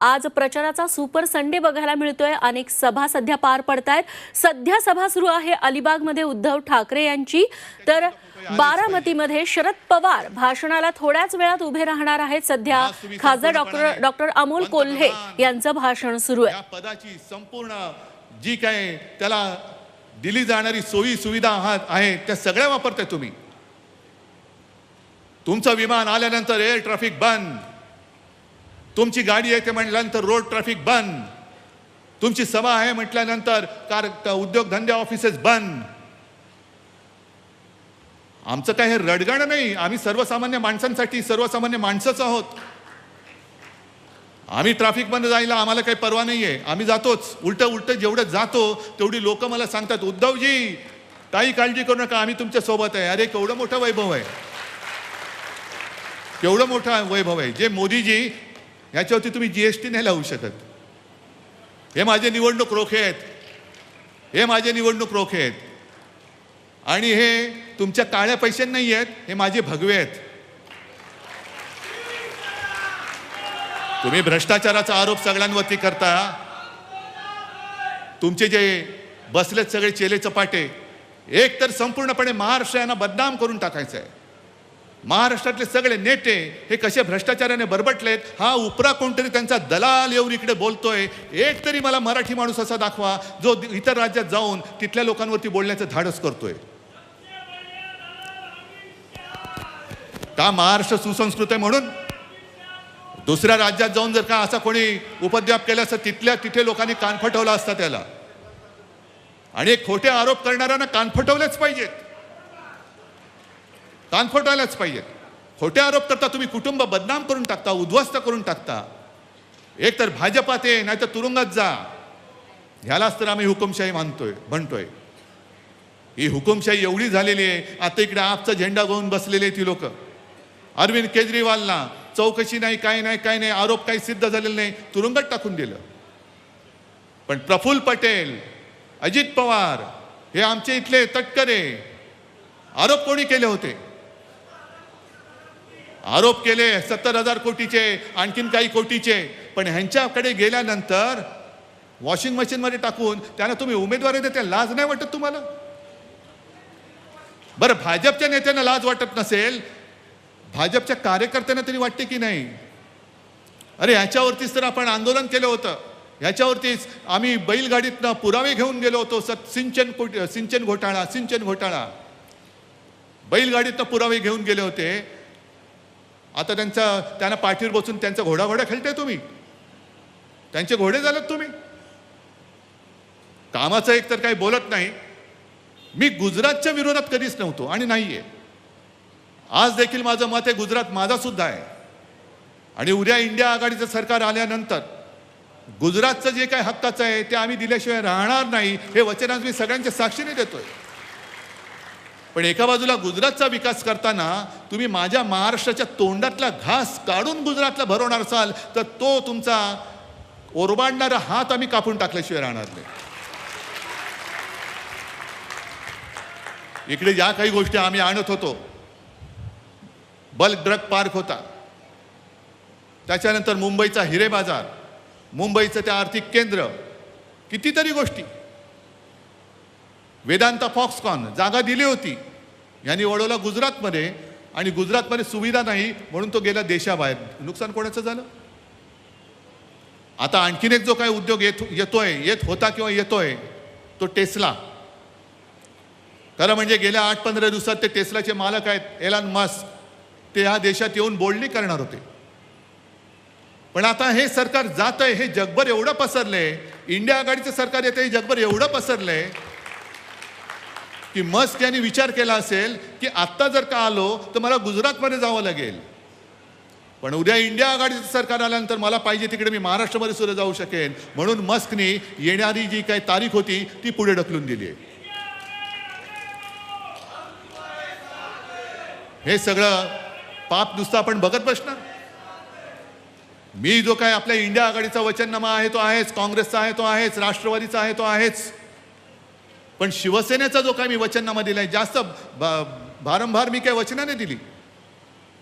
आज प्रचाराचा super Sunday बघायला मिळतोय. अनेक सभा सध्या पार पडतायत. सध्या सभा सुरू आहे अलिबागमध्ये उद्धव ठाकरे यांची. तर बारामतीमध्ये शरद पवार भाषणाला थोड्याच वेळात उभे राहणार आहेत. सध्या खासदार डॉक्टर डॉक्टर अमोल कोल्हे यांचं भाषण सुरू आहे. पदाची संपूर्ण जी काय त्याला दिली जाणारी सोयी सुविधा आहात आहे त्या सगळ्या वापरताय तुम्ही. तुमचं विमान आल्यानंतर एअर ट्रॅफिक बंद. तुमची गाडी येते म्हटल्यानंतर रोड ट्रॅफिक बंद. तुमची सभा आहे म्हटल्यानंतर कार उद्योगधंदे ऑफिसेस बंद. आमचं काय हे रडगाणं नाही. आम्ही सर्वसामान्य माणसांसाठी सर्वसामान्य माणसंच आहोत. आम्ही ट्रॅफिकमध्ये जायला आम्हाला काही परवा नाही आहे आम्ही जातोच. उलट उलट जेवढं जातो तेवढी लोक मला सांगतात उद्धवजी काही काळजी करू नका. आम्ही तुमच्यासोबत आहे. अरे केवढं मोठं वैभव आहे. केवढं मोठं वैभव आहे. जे मोदीजी ह्याच्यावरती तुम्ही जी एस टी नाही लावू शकत. हे माझे निवडणूक रोखे आहेत. हे माझे निवडणूक रोखे आहेत. आणि हे तुमच्या काळ्या पैसे नाही आहेत हे माझे भगवे आहेत. तुम्ही भ्रष्टाचाराचा आरोप सगळ्यांवरती करता. तुमचे जे बसलेत सगळे चेले चपाटे एक तर संपूर्णपणे महाराष्ट्र यांना बदनाम करून टाकायचं आहे महाराष्ट्रातले सगळे नेते हे कसे भ्रष्टाचाराने बरबटलेत हा उपरा कोणतरी त्यांचा दलाल येऊन इकडे बोलतोय. एक तरी मला मराठी माणूस असा दाखवा जो इतर राज्यात जाऊन तिथल्या लोकांवरती बोलण्याचं धाडस करतोय. का महाराष्ट्र सुसंस्कृत आहे म्हणून? दुसऱ्या राज्यात जाऊन जर का असा कोणी उपद्व्याप केला असता तिथल्या तिथे लोकांनी कानफटवला असता त्याला. आणि खोटे आरोप करणाऱ्यांना कानफटवलेच पाहिजेत. कान फटवायलाच पाहिजेत. खोटे आरोप करता तुम्ही कुटुंब बदनाम करून टाकता उद्ध्वस्त करून टाकता. एक तर भाजपात ये नाही तर तुरुंगात जा. ह्यालाच तर आम्ही हुकुमशाही मानतोय म्हणतोय. ही हुकुमशाही एवढी झालेली आहे आता इकडे आपचा झेंडा घेऊन बसलेले ती लोक. अरविंद केजरीवालना चौकशी नाही काय नाही काय नाही आरोप काही सिद्ध झालेलं नाही तुरुंगात टाकून दिलं. पण प्रफुल्ल पटेल अजित पवार हे आमचे इथले तटकरे आरोप कोणी केले होते? आरोप केले सत्तर हजार कोटीचे आणखीन काही कोटीचे. पण ह्यांच्याकडे गेल्यानंतर वॉशिंग मशीनमध्ये टाकून त्यांना तुम्ही उमेदवारी देते लाज नाही वाटत तुम्हाला? बरं भाजपच्या नेत्यांना लाज वाटत नसेल भाजपच्या कार्यकर्त्यांना तरी वाटते की नाही? अरे ह्याच्यावरतीच तर आपण आंदोलन केलं होतं. ह्याच्यावरतीच आम्ही बैलगाडीतनं पुरावे घेऊन गेलो होतो सत सिंचन कोट सिंचन घोटाळा सिंचन घोटाळा. बैलगाडीतनं पुरावे घेऊन गेले होते. आता त्यांचा त्यांना पाठीवर बसून त्यांचा घोडा घोडा खेळताय तुम्ही. त्यांचे घोडे झालात तुम्ही. कामाचं एक तर काही बोलत नाही. मी गुजरातच्या विरोधात कधीच नव्हतो आणि नाहीये. आज देखील माझं मत आहे गुजरात माझा सुद्धा आहे. आणि उद्या इंडिया आघाडीचं सरकार आल्यानंतर गुजरातचं जे काही हक्काचं आहे ते आम्ही दिल्याशिवाय राहणार नाही हे वचन आज मी सगळ्यांच्या साक्षीने देतोय. पण एका बाजूला गुजरातचा विकास करताना तुम्ही माझ्या महाराष्ट्राच्या तोंडातला घास काढून गुजरातला भरवणार असाल तर तो तुमचा ओरबाडणारा हात आम्ही कापून टाकल्याशिवाय राहणार नाही. इकडे ज्या काही गोष्टी आम्ही आणत होतो बल्क ड्रग पार्क होता. त्याच्यानंतर मुंबईचा हिरे बाजार मुंबईचं ते आर्थिक केंद्र कितीतरी गोष्टी. वेदांता फॉक्सकॉन जागा दिली होती. यांनी वळवला गुजरातमध्ये आणि गुजरातमध्ये सुविधा नाही म्हणून तो गेला देशाबाहेर. नुकसान कोणाचं झालं? आता आणखीन एक जो काही उद्योग येत येतोय येत होता किंवा येतोय तो टेस्ला. खरं म्हणजे गेल्या आठ पंधरा दिवसात ते टेस्लाचे मालक आहेत एलान मस्क. ते ह्या देशात येऊन बोलणी करणार होते. पण आता हे सरकार जात आहे हे जगभर एवढं पसरलंय इंडिया आघाडीचं सरकार येतं हे जगभर एवढं पसरलंय की मस्क यांनी विचार केला असेल की आत्ता जर का आलो तर मला गुजरातमध्ये जावं लागेल. पण उद्या इंडिया आघाडीचं सरकार आल्यानंतर मला पाहिजे तिकडे मी महाराष्ट्रामध्ये सुद्धा जाऊ शकेन. म्हणून मस्कनी येणारी जी काही तारीख होती ती पुढे ढकलून दिली आहे. हे सगळं पाप नुसतं आपण बघत बसणार? मी जो काय आपल्या इंडिया आघाडीचा वचननामा आहे तो आहेच. काँग्रेसचा आहे तो आहेच. राष्ट्रवादीचा आहे तो आहेच. पण शिवसेनेचा जो काय मी वचननामा आहे जास्त भारंभार मी काय वचनाने दिली.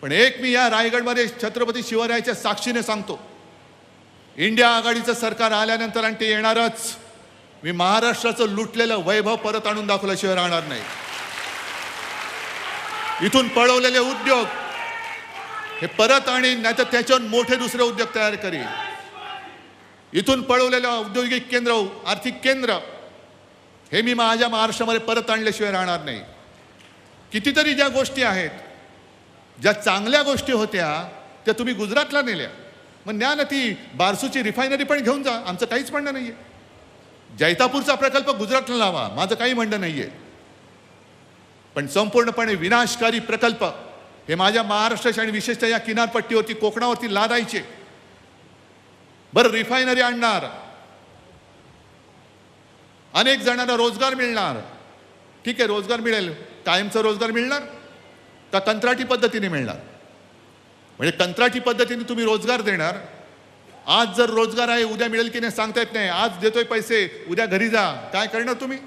पण एक मी या रायगडमध्ये छत्रपती शिवरायाच्या साक्षीने सांगतो. इंडिया आघाडीचं सरकार आल्यानंतर आणि ते येणारच. मी महाराष्ट्राचं लुटलेलं वैभव परत आणून दाखवल्याशिवाय राहणार नाही. इथून पळवलेले उद्योग हे परत आणि नाहीतर त्याच्यावर मोठे दुसरे उद्योग तयार करी इथून पळवलेलं औद्योगिक केंद्र आर्थिक केंद्र हे मी माझ्या महाराष्ट्रामध्ये परत आणल्याशिवाय राहणार नाही. कितीतरी ज्या गोष्टी आहेत ज्या चांगल्या गोष्टी होत्या त्या तुम्ही गुजरातला नेल्या. मग न्या ना ती बारसूची रिफायनरी पण घेऊन जा आमचं काहीच म्हणणं नाही आहे जैतापूरचा प्रकल्प गुजरातला लावा माझं काही म्हणणं नाही आहे पण संपूर्णपणे विनाशकारी प्रकल्प हे माझ्या महाराष्ट्राच्या आणि विशेषतः या किनारपट्टीवरती कोकणावरती लादायचे. बरं रिफायनरी आणणार. अनेक जणांना रोजगार मिळणार. ठीक आहे रोजगार मिळेल. कायमचा रोजगार मिळणार. का कंत्राटी पद्धतीने मिळणार? म्हणजे कंत्राटी पद्धतीने तुम्ही रोजगार देणार. आज जर रोजगार आहे उद्या मिळेल की नाही सांगता येत नाही. आज देतोय पैसे उद्या घरी जा. काय करणार तुम्ही?